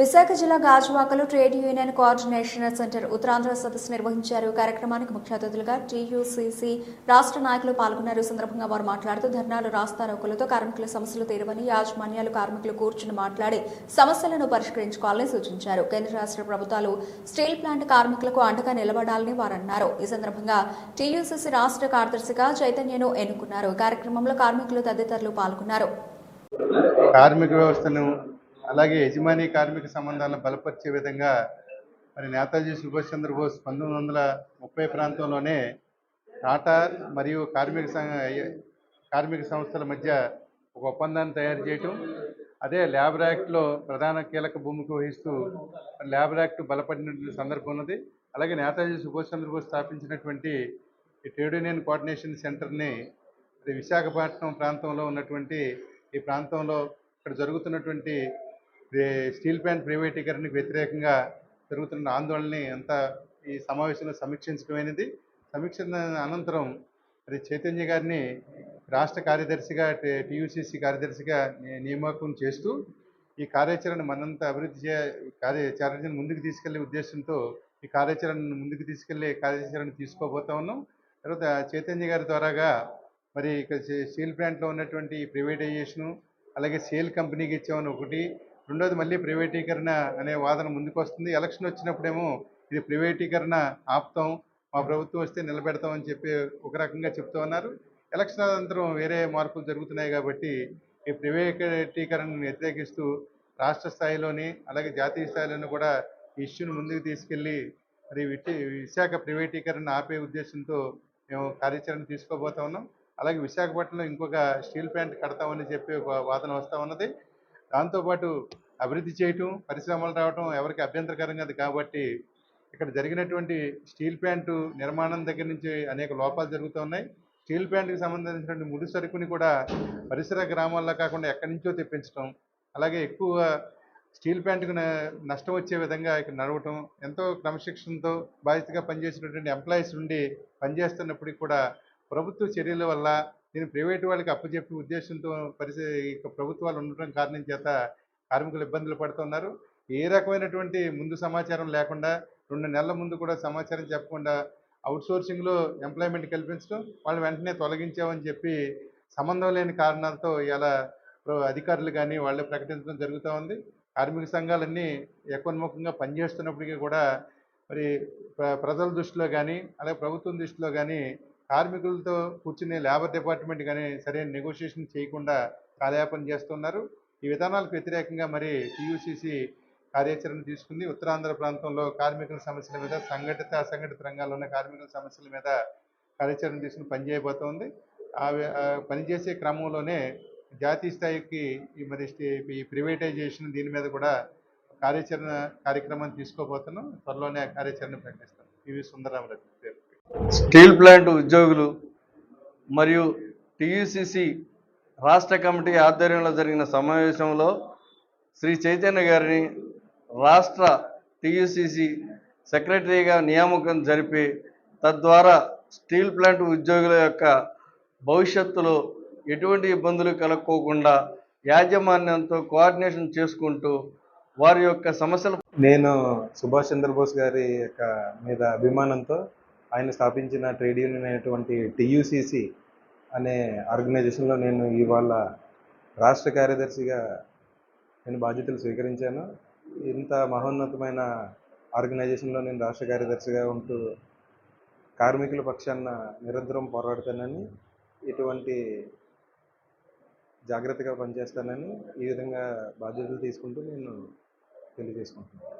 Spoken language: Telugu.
విశాఖ జిల్లా గాజువాకలో trade union coordination centre Uttarandhra సదస్సు నిర్వహించారు. కార్యక్రమానికి ముఖ్య అతిథులుగా టీయూసీసీ రాష్ట్ర నాయకులు పాల్గొన్నారు. సందర్భంగా వారు మాట్లాడుతూ ధర్నాలు రాస్తారోకులతో కార్మికుల సమస్యలు తీరవని యాజమాన్యాలు కార్మికులు కూర్చుని మాట్లాడి సమస్యలను పరిష్కరించుకోవాలని సూచించారు. కేంద్ర రాష్ట్ర ప్రభుత్వాలు స్టీల్ ప్లాంట్ కార్మికులకు అండగా నిలబడాలని వారు అన్నారు ఈ సందర్భంగా టీయూసీసీ రాష్ట్ర కార్యదర్శిగా చైతన్యను ఎన్నుకున్నారు. కార్యక్రమంలో కార్మికులు తదితరులు పాల్గొన్నారు. కార్మిక వ్యవస్థను అలాగే యజమాని కార్మిక సంబంధాలను బలపరిచే విధంగా మరి నేతాజీ సుభాష్ చంద్రబోస్ పంతొమ్మిది వందల ముప్పై ప్రాంతంలోనే టాటా మరియు కార్మిక సంఘ కార్మిక సంస్థల మధ్య ఒక ఒప్పందాన్ని తయారు చేయటం. అదే ల్యాబ్ యాక్ట్లో ప్రధాన కీలక భూమిక వహిస్తూ ల్యాబ్ యాక్ట్ బలపడిన సందర్భం ఉన్నది. అలాగే నేతాజీ సుభాష్ చంద్రబోస్ స్థాపించినటువంటి ఈ ట్రేడ్ యూనియన్ కోఆర్డినేషన్ సెంటర్ని మరి విశాఖపట్నం ప్రాంతంలో ఉన్నటువంటి ఈ ప్రాంతంలో ఇక్కడ జరుగుతున్నటువంటి స్టీల్ ప్లాంట్ ప్రైవేటీకరణకు వ్యతిరేకంగా జరుగుతున్న ఆందోళనని అంతా ఈ సమావేశంలో సమీక్షించడమైనది. సమీక్ష అనంతరం మరి చైతన్య గారిని రాష్ట్ర కార్యదర్శిగా టీయూసీసీ కార్యదర్శిగా నియామకం చేస్తూ ఈ కార్యాచరణ మనంత అభివృద్ధి చే కార్యాచరణను ముందుకు తీసుకెళ్ళే ఉద్దేశంతో ఈ కార్యాచరణను ముందుకు తీసుకెళ్ళే కార్యాచరణ తీసుకోబోతా ఉన్నాం. తర్వాత చైతన్య గారి ద్వారాగా మరి ఇక్కడ స్టీల్ ప్లాంట్లో ఉన్నటువంటి ప్రైవేటైజేషను అలాగే సేల్ కంపెనీకి ఇచ్చామని ఒకటి రెండోది మళ్ళీ ప్రైవేటీకరణ అనే వాదన ముందుకు వస్తుంది ఎలక్షన్ వచ్చినప్పుడేమో ఇది ప్రైవేటీకరణ ఆపుతాం మా ప్రభుత్వం వస్తే నిలబెడతామని చెప్పి ఒక రకంగా చెప్తూ ఉన్నారు. ఎలక్షన్ అనంతరం వేరే మార్పులు జరుగుతున్నాయి కాబట్టి ఈ ప్రైవేటీకరణను వ్యతిరేకిస్తూ రాష్ట్ర స్థాయిలోని అలాగే జాతీయ స్థాయిలోని కూడా ఈ ముందుకు తీసుకెళ్ళి మరి విటి విశాఖ ప్రైవేటీకరణ ఆపే ఉద్దేశంతో మేము కార్యాచరణ తీసుకోబోతా ఉన్నాం. అలాగే విశాఖపట్నంలో ఇంకొక స్టీల్ ప్లాంట్ కడతామని చెప్పి ఒక వాదన వస్తూ ఉన్నది. దాంతోపాటు అభివృద్ధి చేయటం పరిశ్రమలు రావటం ఎవరికి అభ్యంతరకరంగా కాదు కాబట్టి ఇక్కడ జరిగినటువంటి స్టీల్ ప్లాంట్ నిర్మాణం దగ్గర నుంచి అనేక లోపాలు జరుగుతున్నాయి స్టీల్ ప్లాంట్కి సంబంధించినటువంటి ముడి సరుకుని కూడా పరిసర గ్రామాల్లో కాకుండా ఎక్కడి నుంచో తెప్పించడం అలాగే ఎక్కువ స్టీల్ ప్లాంట్కు నష్టం వచ్చే విధంగా ఇక్కడ నడవటం ఎంతో క్రమశిక్షణతో బాధ్యతగా పనిచేసినటువంటి ఎంప్లాయీస్ నుండి పనిచేస్తున్నప్పటికీ కూడా ప్రభుత్వ చర్యల వల్ల దీన్ని ప్రైవేట్ వాళ్ళకి అప్పచెప్పే ఉద్దేశంతో పరిస్థితి ప్రభుత్వాలు ఉండటం కారణం చేత కార్మికులు ఇబ్బందులు పడుతున్నారు. ఏ రకమైనటువంటి ముందు సమాచారం లేకుండా రెండు నెలల ముందు కూడా సమాచారం చెప్పకుండా అవుట్సోర్సింగ్లో ఎంప్లాయ్మెంట్ కల్పించడం వాళ్ళు వెంటనే తొలగించామని చెప్పి సంబంధం లేని కారణాలతో ఇలా అధికారులు కానీ వాళ్ళు ప్రకటించడం జరుగుతూ ఉంది. కార్మిక సంఘాలన్నీ ఎకోన్ముఖంగా పనిచేస్తున్నప్పటికీ కూడా మరి ప్ర- ప్రజల దృష్టిలో కానీ అలాగే ప్రభుత్వం దృష్టిలో కానీ కార్మికులతో కూర్చునే లేబర్ డిపార్ట్మెంట్ కానీ సరైన నెగోషియేషన్ చేయకుండా కాలయాపన చేస్తున్నారు. ఈ విధానాలకు వ్యతిరేకంగా మరి టీయూసీసీ కార్యాచరణ తీసుకుంది. ఉత్తరాంధ్ర ప్రాంతంలో కార్మికుల సమస్యల మీద సంఘటిత అసంఘటిత రంగాల్లో ఉన్న కార్మికుల సమస్యల మీద కార్యాచరణ తీసుకుని పనిచేయబోతోంది ఆ పనిచేసే క్రమంలోనే జాతీయ స్థాయికి ఈ మరి స్టే- ఈ ప్రైవేటైజేషన్ దీని మీద కూడా కార్యాచరణ కార్యక్రమాన్ని తీసుకోబోతున్నాం. త్వరలోనే ఆ కార్యాచరణ ప్రకటిస్తాం. పివి సుందరరామరెడ్డి పేరు. స్టీల్ ప్లాంట్ ఉద్యోగులు మరియు టీయూసీసీ రాష్ట్ర కమిటీ ఆధ్వర్యంలో జరిగిన సమావేశంలో శ్రీ చైతన్య గారిని రాష్ట్ర టీయూసీసీ సెక్రటరీగా నియామకం జరిపి తద్వారా స్టీల్ ప్లాంట్ ఉద్యోగుల యొక్క భవిష్యత్తులో ఎటువంటి ఇబ్బందులు కలక్కోకుండా యాజమాన్యంతో కోఆర్డినేషన్ చేసుకుంటూ వారి యొక్క సమస్యలు నేను సుభాష్ చంద్రబోస్ గారి యొక్క మీద అభిమానంతో ఆయన స్థాపించిన ట్రేడ్ యూనియన్ అయినటువంటి టియుసిసి అనే ఆర్గనైజేషన్లో నేను ఇవాళ రాష్ట్ర కార్యదర్శిగా నేను బాధ్యతలు స్వీకరించాను. ఇంత మహోన్నతమైన ఆర్గనైజేషన్లో నేను రాష్ట్ర కార్యదర్శిగా ఉంటూ కార్మికుల పక్షాన నిరంతరం పోరాడతానని ఇటువంటి జాగ్రత్తగా పనిచేస్తానని ఈ విధంగా బాధ్యతలు తీసుకుంటూ నేను తెలియజేసుకుంటున్నాను.